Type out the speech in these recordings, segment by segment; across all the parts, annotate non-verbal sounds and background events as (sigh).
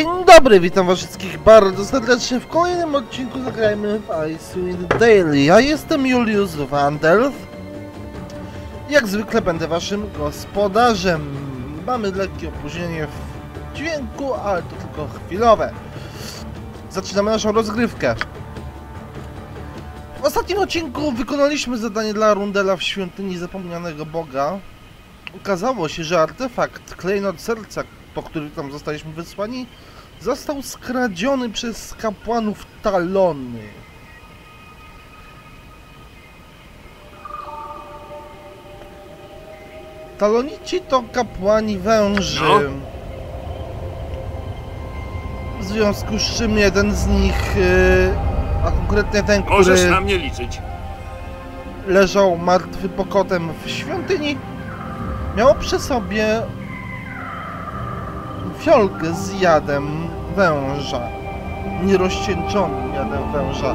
Dzień dobry, witam was wszystkich bardzo serdecznie w kolejnym odcinku Zagrajmy w Icewind Daily. Ja jestem Julius Vandelf. Jak zwykle będę waszym gospodarzem. Mamy lekkie opóźnienie w dźwięku, ale to tylko chwilowe. Zaczynamy naszą rozgrywkę. W ostatnim odcinku wykonaliśmy zadanie dla Rundela w świątyni zapomnianego Boga. Okazało się, że artefakt klejnot serca, po który tam zostaliśmy wysłani, został skradziony przez kapłanów Talony. Talonici to kapłani węży. No. W związku z czym jeden z nich, yy, a konkretnie ten, Możesz który na mnie liczyć. leżał martwy pokotem w świątyni, miał przy sobie fiolkę z jadem węża. Nierozcieńczonym jadem węża.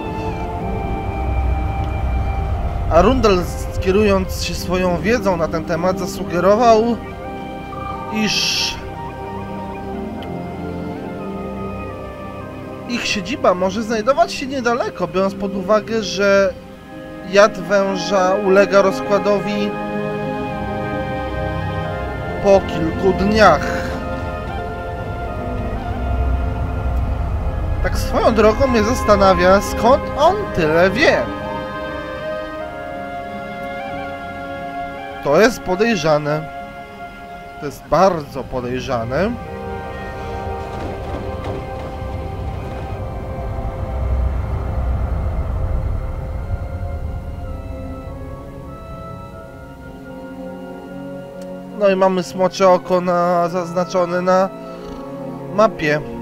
A Rundel, kierując się swoją wiedzą na ten temat, zasugerował, iż ich siedziba może znajdować się niedaleko, biorąc pod uwagę, że jad węża ulega rozkładowi po kilku dniach. Tak swoją drogą mnie zastanawia, skąd on tyle wie. To jest podejrzane. To jest bardzo podejrzane. No i mamy smocze oko na, zaznaczone na mapie.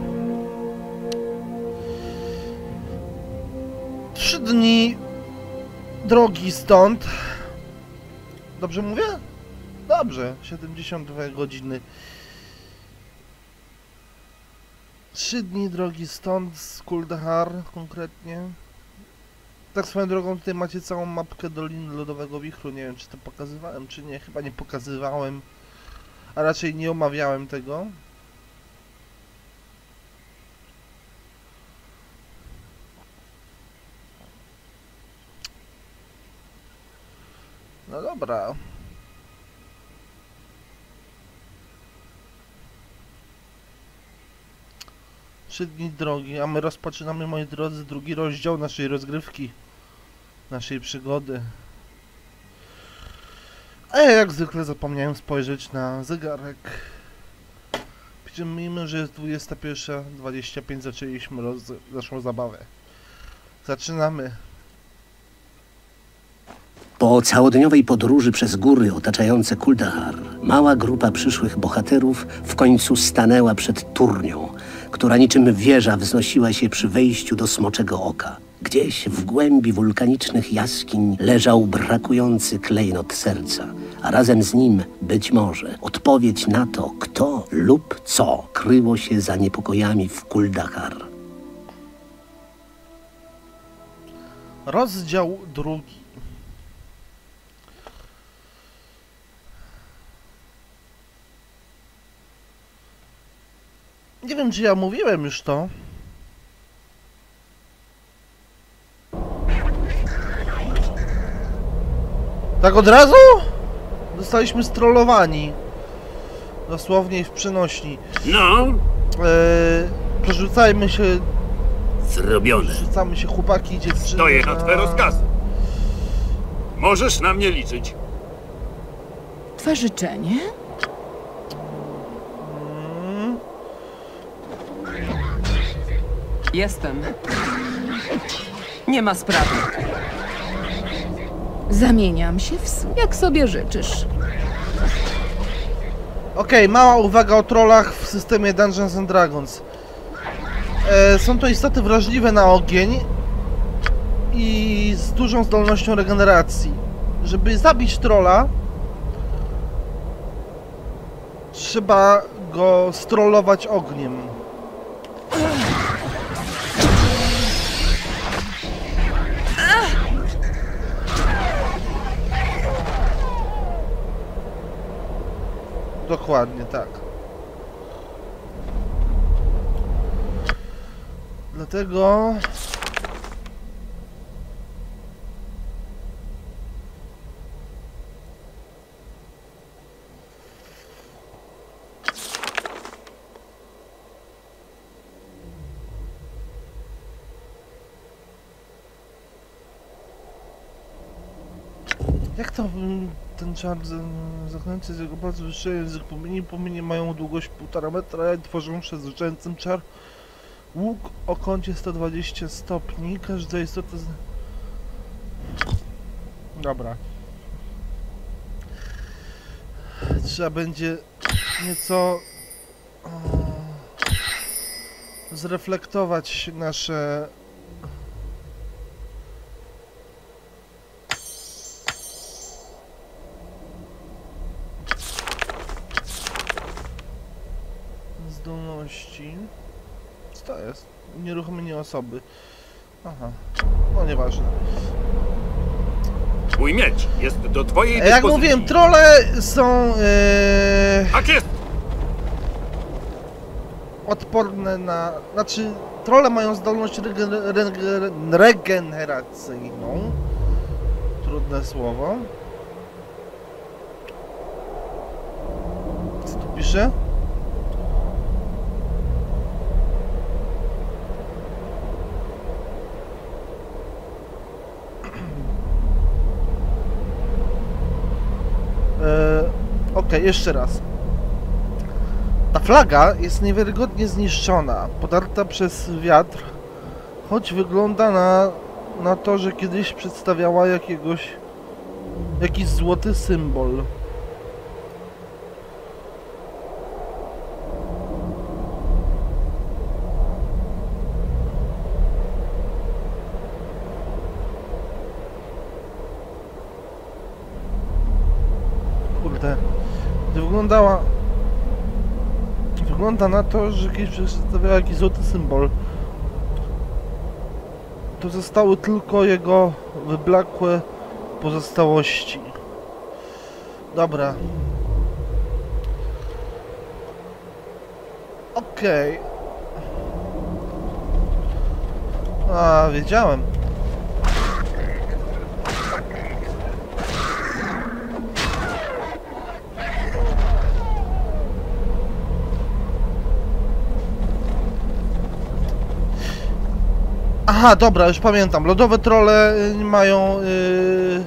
Dni drogi stąd. Dobrze mówię? Dobrze, 72 godziny. Trzy dni drogi stąd, z Kuldahar konkretnie. Tak swoją drogą tutaj macie całą mapkę Doliny Lodowego Wichru. Nie wiem, czy to pokazywałem, czy nie. Chyba nie pokazywałem. A raczej nie omawiałem tego. No dobra. Trzy dni drogi, a my rozpoczynamy, moi drodzy, drugi rozdział naszej rozgrywki, naszej przygody. A ja jak zwykle zapomniałem spojrzeć na zegarek. Przyjmijmy, że jest 21.25, zaczęliśmy roz, naszą zabawę. Zaczynamy. Po całodniowej podróży przez góry otaczające Kuldahar, mała grupa przyszłych bohaterów w końcu stanęła przed turnią, która niczym wieża wznosiła się przy wejściu do Smoczego Oka. Gdzieś w głębi wulkanicznych jaskiń leżał brakujący klejnot serca, a razem z nim, być może, odpowiedź na to, kto lub co kryło się za niepokojami w Kuldahar. Rozdział drugi. Nie wiem, czy ja mówiłem już to. Tak od razu? Zostaliśmy strollowani. Dosłownie w przenośni. No, Eee, przerzucajmy się, zrobione. przerzucamy się chłopaki i dziewczyny. Stoję na twe rozkazy. Możesz na mnie liczyć. Twe życzenie? Jestem. Nie ma sprawy. Zamieniam się w słuch, jak sobie życzysz. Okej, mała uwaga o trollach w systemie Dungeons and Dragons. E, są to istoty wrażliwe na ogień i z dużą zdolnością regeneracji. Żeby zabić trolla, trzeba go strollować ogniem. Dokładnie, tak. Dlatego... Jak to mm, ten czar z jego bardzo wyższy język płomieni? Płomienie mają długość 1,5 metra i tworzą przezroczającym czar Łuk o kącie 120 stopni, każda istota z... Dobra. Trzeba będzie nieco o, zreflektować nasze zdolności. Co to jest? Nieruchomienie osoby. Aha. No nieważne. Mój miecz jest do twojej Jak dyspozycji. mówiłem, trole są yy, Tak jest! odporne na... Znaczy, trole mają zdolność regen, regen, regeneracyjną. Trudne słowo. Co tu pisze? E, Okej, jeszcze raz. Ta flaga jest niewiarygodnie zniszczona, podarta przez wiatr, choć wygląda na, na to, że kiedyś przedstawiała jakiegoś jakiś złoty symbol. Kurde. Wyglądała... Wygląda na to, że kiedyś przedstawiała jakiś złoty symbol. To zostały tylko jego wyblakłe pozostałości. Dobra. Okej. A, wiedziałem. Aha, dobra, już pamiętam. Lodowe trole y, mają. Yy...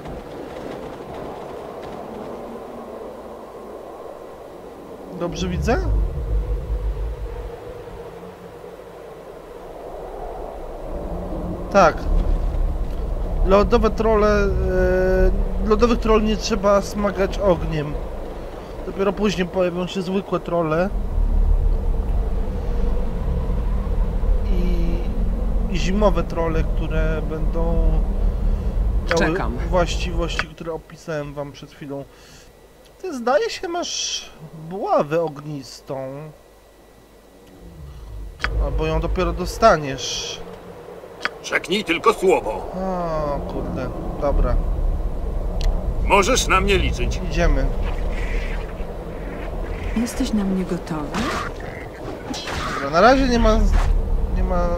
Dobrze widzę? Tak. Lodowe trole. Yy... Lodowych troll nie trzeba smagać ogniem. Dopiero później pojawią się zwykłe trole. i, i zimowe trole, które będą miały Czekam. właściwości, które opisałem wam przed chwilą. Ty zdaje się masz buławę ognistą. Albo ją dopiero dostaniesz. Rzeknij tylko słowo. O kurde, dobra, Możesz na mnie liczyć. idziemy. Jesteś na mnie gotowy? Dobra, na razie nie ma, nie ma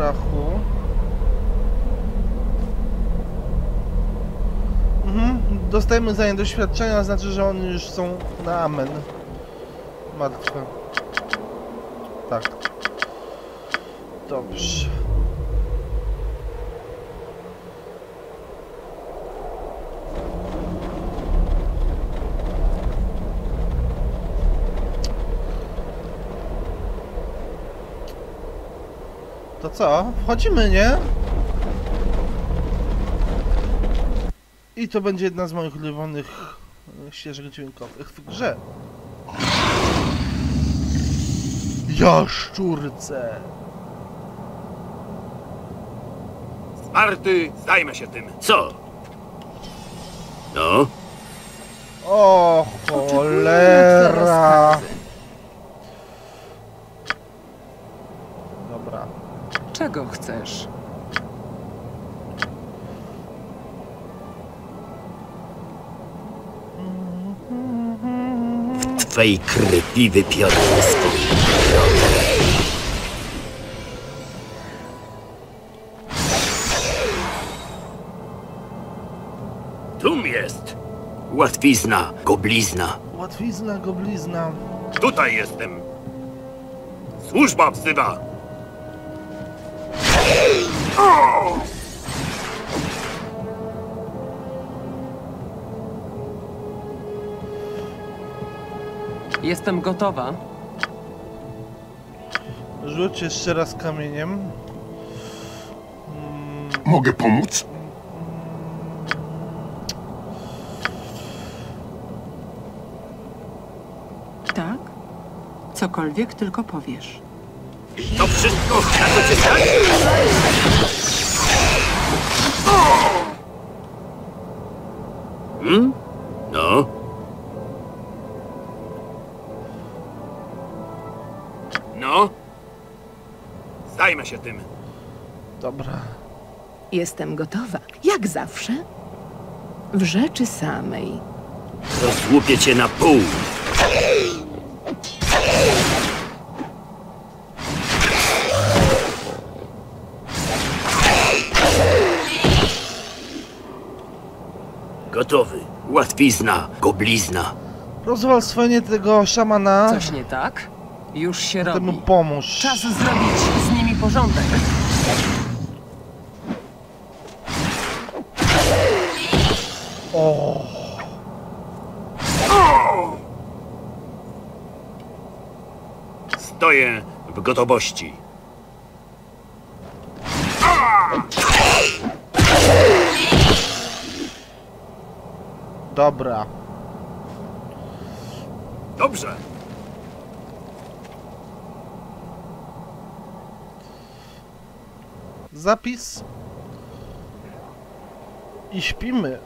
strachu. Mhm, dostajemy za nie doświadczenia, znaczy, że one już są na amen. Martwe. Tak. Dobrze. To co? Wchodzimy, nie? I to będzie jedna z moich ulubionych e, ścieżek dźwiękowych w grze. Jaszczurce! Smarty, zajmę się tym. Co? No? O cholera! Dobra. Czego chcesz? W twej krwi wypiorę swoje Tum jest! Łatwizna, goblizna. Łatwizna, goblizna. Tutaj jestem. Służba wzywa! Jestem gotowa. Rzuć jeszcze raz kamieniem. Mogę pomóc? Tak? Cokolwiek tylko powiesz. To wszystko, na co cię stać? Hmm? No? No? Zajmę się tym. Dobra. Jestem gotowa, jak zawsze. W rzeczy samej. Rozłupię cię na pół. Łatwizna, goblizna. Rozwal swoje tego szamana. Coś nie tak? Już się Temu robi. pomóż. Czas zrobić z nimi porządek. O, Stoję w gotowości. Dobra. Dobrze. Zapis. I śpimy.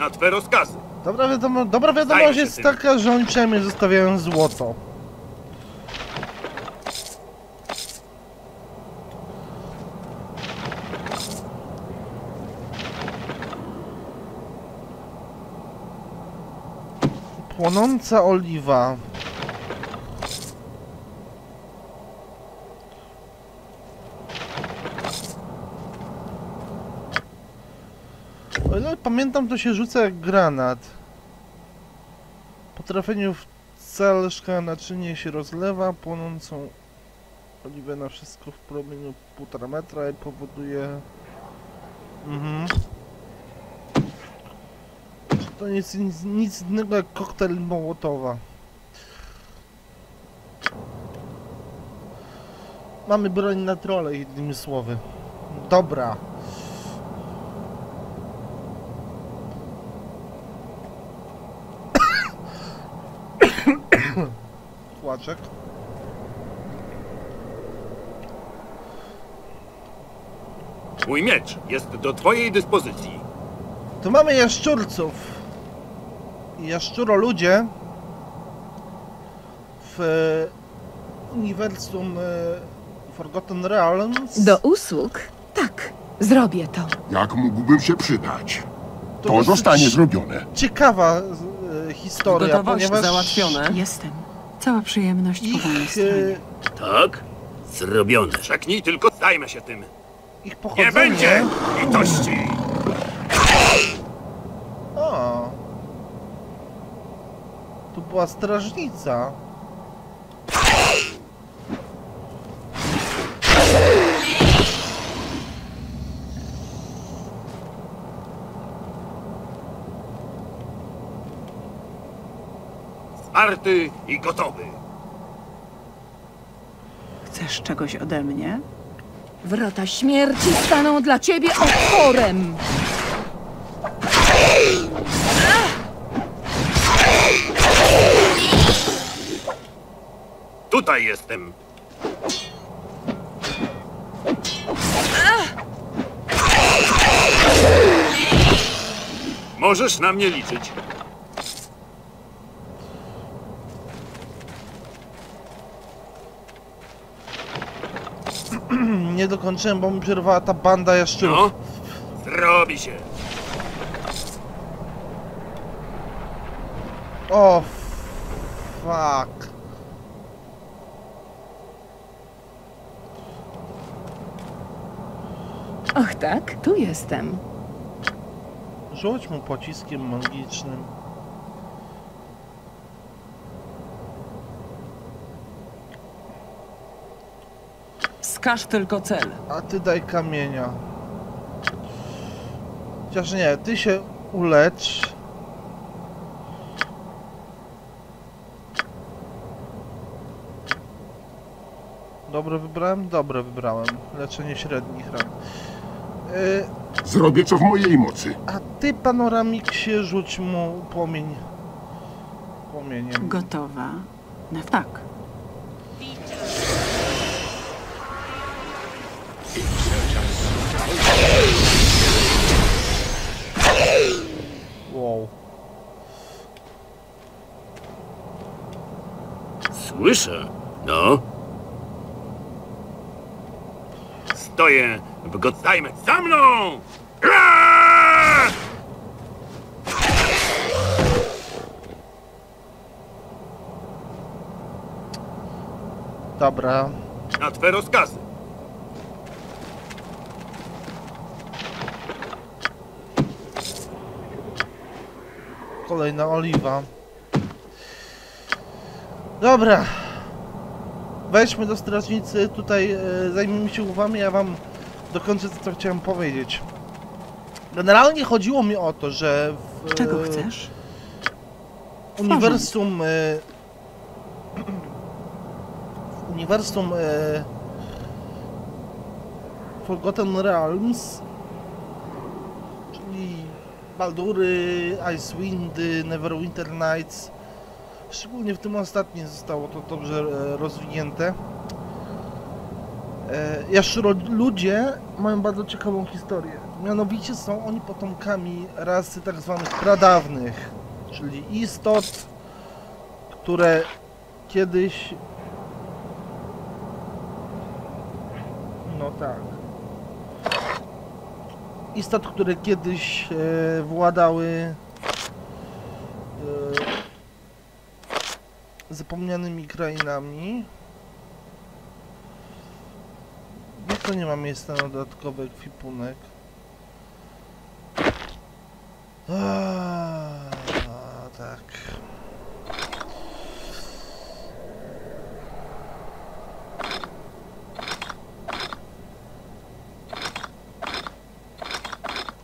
Na twe rozkazy. Dobra, wiadomo, dobra Zajmę wiadomość się jest tym. taka, że oni przynajmniej zostawiają złoto. Płonąca oliwa. O ile pamiętam, to się rzuca jak granat. Po trafieniu w cel naczynie się rozlewa, płonącą oliwę na wszystko w promieniu 1,5 metra i powoduje... Mhm. To nic, nic, nic innego jak koktajl Mołotowa. Mamy broń na trole, innymi słowy. Dobra. (coughs) Kłaczek. Mój miecz jest do twojej dyspozycji. Tu mamy jaszczurców. I Jaszczuro-ludzie w e, uniwersum e, Forgotten Realms Do usług? Tak, zrobię to. Jak mógłbym się przydać? To dosyć zostanie zrobione. Ciekawa e, historia, Gotowość ponieważ załatwione. Jestem. Cała przyjemność po mojej stronie. Tak? Zrobione. Czeknij, tylko zajmę się tym. ich Nie pochodzenie... będzie litości! O. Była strażnica. Sparty i gotowy. Chcesz czegoś ode mnie? Wrota śmierci staną dla ciebie otworem. Tutaj jestem. Możesz na mnie liczyć. (clears throat) Nie dokończyłem, bo mi przerwała ta banda jaszczurów. No, zrobi się. O, fuck. Och tak, tu jestem. Rzuć mu pociskiem magicznym. Wskaż tylko cel. A ty daj kamienia. Chociaż nie, ty się ulecz. Dobre wybrałem? Dobre wybrałem. Leczenie średnich ran. Y, Zrobię co w mojej mocy. a ty, panoramiksie, rzuć mu płomień. Płomieniem. Gotowa. Na tak. Wow. Słyszę. No. Stoję Godtajmę. Za mną! Aaaa! Dobra. Na twe rozkazy. Kolejna oliwa. Dobra. Wejdźmy do strażnicy. Tutaj e, zajmijmy się głowami, ja wam dokończę to, co chciałem powiedzieć. Generalnie chodziło mi o to, że w Czego chcesz? uniwersum... E, w uniwersum e, Forgotten Realms czyli Baldury, Icewindy, Neverwinter Nights szczególnie w tym ostatnim zostało to dobrze e, rozwinięte Jaszczuro ludzie mają bardzo ciekawą historię mianowicie są oni potomkami rasy tak zwanych pradawnych czyli istot które kiedyś no tak istot, które kiedyś e, władały e, zapomnianymi krainami. To nie ma miejsca na dodatkowy ekwipunek? Tak.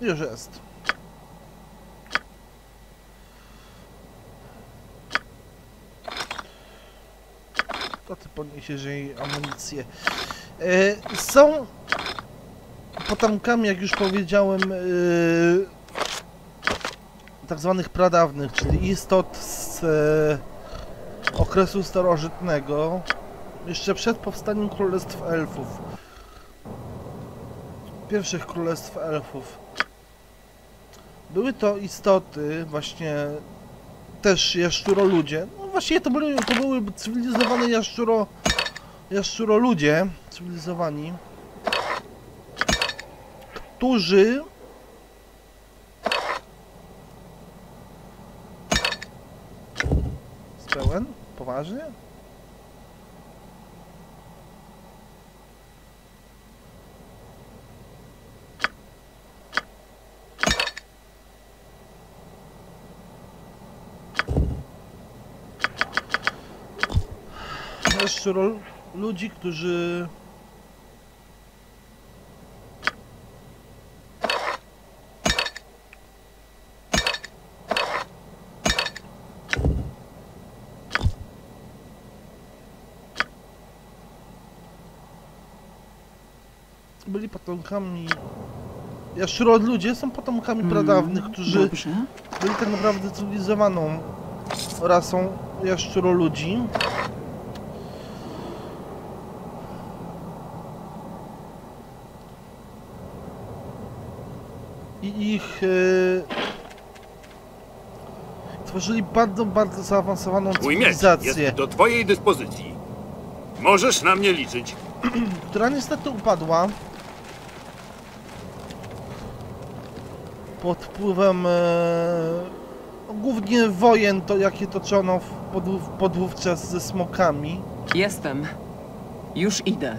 Już jest. To ty podniesiesz jej amunicję. E, są potomkami, jak już powiedziałem, e, tak zwanych pradawnych, czyli istot z e, okresu starożytnego, jeszcze przed powstaniem Królestw Elfów. Pierwszych Królestw Elfów. Były to istoty, właśnie też jaszczuroludzie. No właściwie to były, to były cywilizowane jaszczuro, jaszczuroludzie, cywilizowani, którzy pełen? Poważnie? Jaszczuro ludzi, którzy byli potomkami Jaszczuro ludzie są potomkami Mm, pradawnych, którzy Dobrze. byli tak naprawdę cywilizowaną rasą jaszczuro ludzi. I ich e, tworzyli bardzo, bardzo zaawansowaną Mój cywilizację, jest do twojej dyspozycji. Możesz na mnie liczyć. (clears throat) która niestety upadła pod wpływem e, głównie wojen, to jakie toczono w, pod, podwówczas ze smokami. Jestem. Już idę.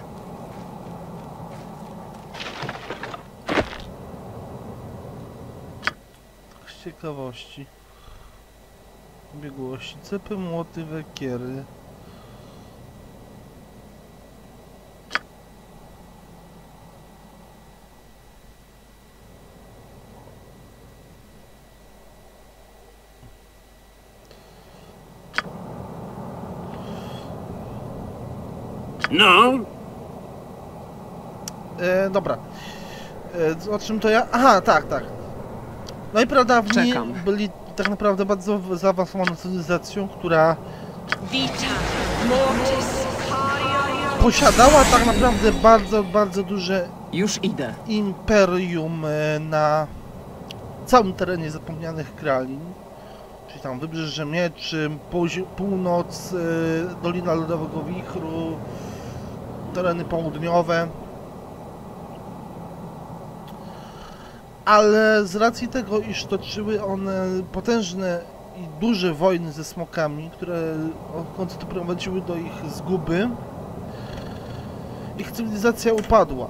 Ciekawości. Biegłości, cepy, młoty, wekiery. No, E, dobra. E, o czym to ja? Aha, tak, tak. No i pradawni Czekam. byli tak naprawdę bardzo zaawansowaną cywilizacją, która posiadała tak naprawdę bardzo, bardzo duże Już idę. imperium e, na całym terenie zapomnianych kralin. Czyli tam Wybrzeże Mieczy, Północ, e, Dolina Lodowego Wichru, tereny południowe. Ale z racji tego, iż toczyły one potężne i duże wojny ze smokami, które w końcu doprowadziły do ich zguby, ich cywilizacja upadła.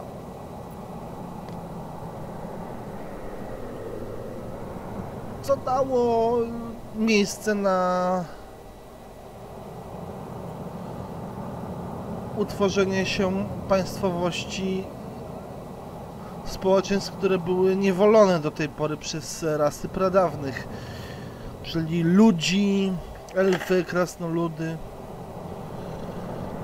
co dało miejsce na utworzenie się państwowości społeczeństw, które były niewolone do tej pory przez rasy pradawnych, czyli ludzi, elfy, krasnoludy.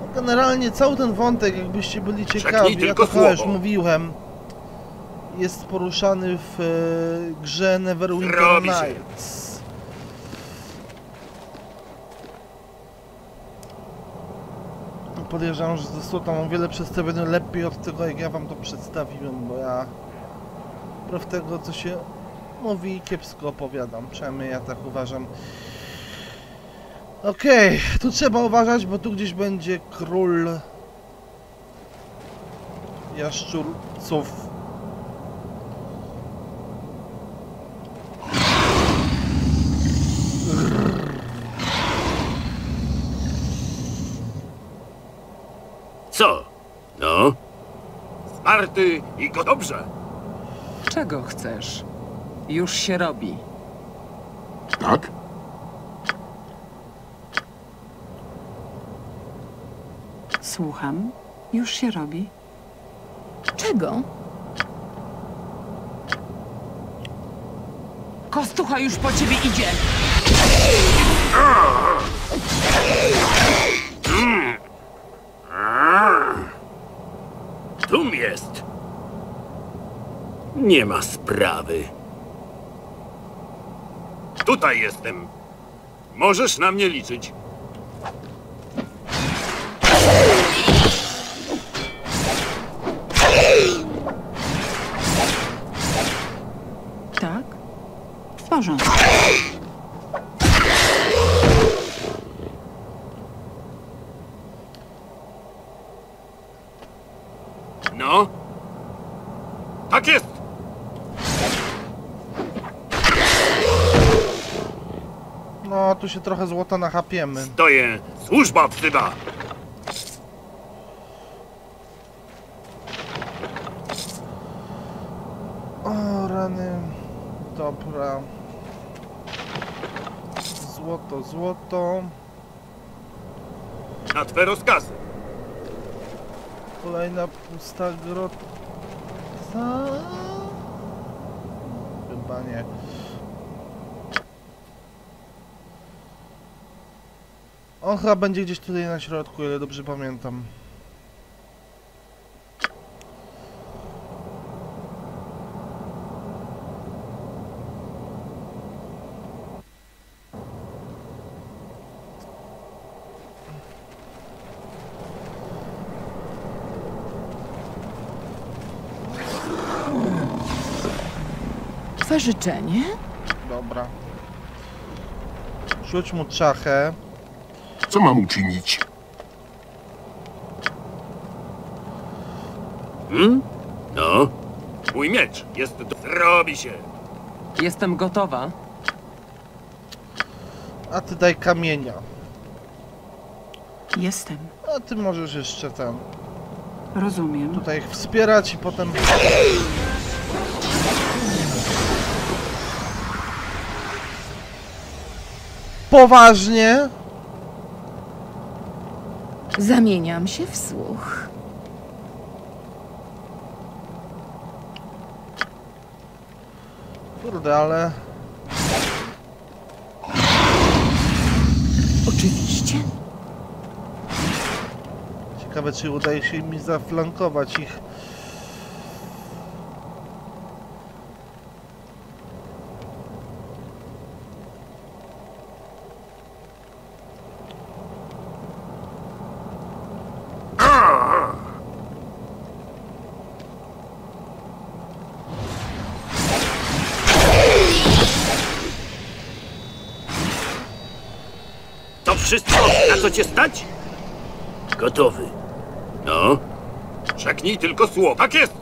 No, Generalnie cały ten wątek, jakbyście byli ciekawi, ja to chyba już mówiłem, jest poruszany w e, grze Neverwinter. Nights. Podejrzewam, że został tam o wiele przedstawiony lepiej od tego, jak ja wam to przedstawiłem, bo ja wbrew tego, co się mówi, kiepsko opowiadam. Przynajmniej ja tak uważam. Okej, tu trzeba uważać, bo tu gdzieś będzie król jaszczurców. co? No? Smarty i go dobrze. Czego chcesz? Już się robi. Tak? Słucham. Już się robi. Czego? Kostucha już po ciebie idzie! Tum jest. Nie ma sprawy. Tutaj jestem. Możesz na mnie liczyć. Tak? W porządku. No? Tak jest. No, tu się trochę złota nachapiemy. Stoję. Służba wzywa. O, rany. Dobra. Złoto, złoto. Na twe rozkazy. Kolejna pusta grota. Chyba nie. On chyba będzie gdzieś tutaj na środku, ile dobrze pamiętam. Twe życzenie? Dobra. Rzuć mu czachę. Co mam uczynić? Hmm? No? Mój miecz jest do... Robi się. Jestem gotowa. A ty daj kamienia. Jestem. A ty możesz jeszcze ten. Rozumiem. Tutaj ich wspierać i potem. poważnie. Zamieniam się w słuch. Kurde, ale... Oczywiście. Ciekawe, czy udaje się mi zaflankować ich. To wszystko, na co cię stać? Gotowy. No? Rzeknij tylko słowo. Tak jest!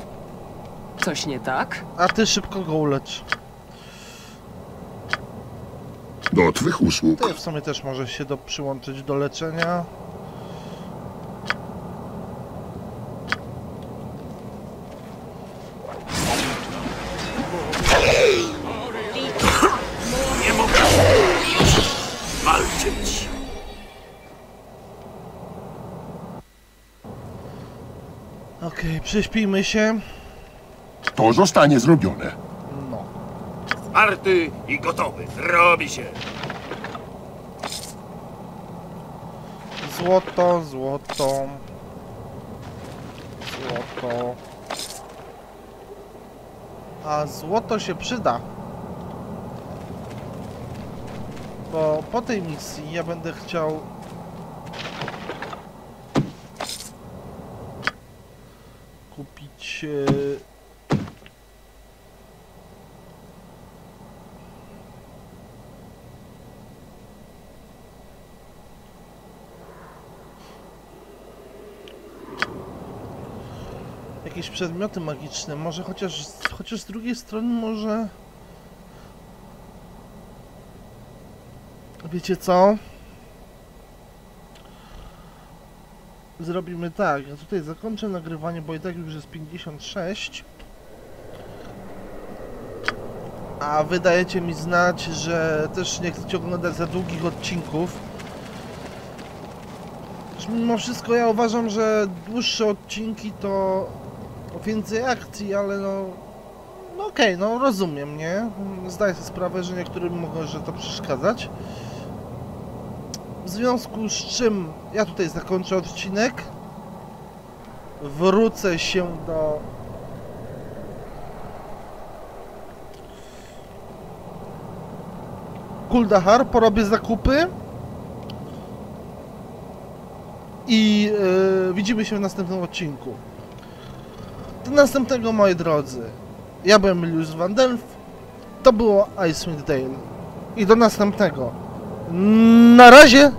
Coś nie tak? A ty szybko go ulecz. Do twych usług. Ty w sumie też może się do, przyłączyć do leczenia. Prześpijmy się. To zostanie zrobione. No. Zwarty i gotowy. Zrobi się. Złoto, złoto. Złoto. A złoto się przyda. Bo po tej misji ja będę chciał... E, jakieś przedmioty magiczne, może chociaż, chociaż z drugiej strony może... Wiecie co? Zrobimy tak, ja tutaj zakończę nagrywanie, bo i tak już jest 56. A wydajecie mi znać, że też nie chcecie oglądać za długich odcinków. Mimo wszystko ja uważam, że dłuższe odcinki to więcej akcji, ale no... No okej, no rozumiem, nie? Zdaję sobie sprawę, że niektórym może to przeszkadzać. W związku z czym ja tutaj zakończę odcinek. Wrócę się do... Kuldahar, porobię zakupy. I yy, widzimy się w następnym odcinku. Do następnego, moi drodzy. Ja byłem Julius Van Delf. To było Icewind Dale. I do następnego. Na razie!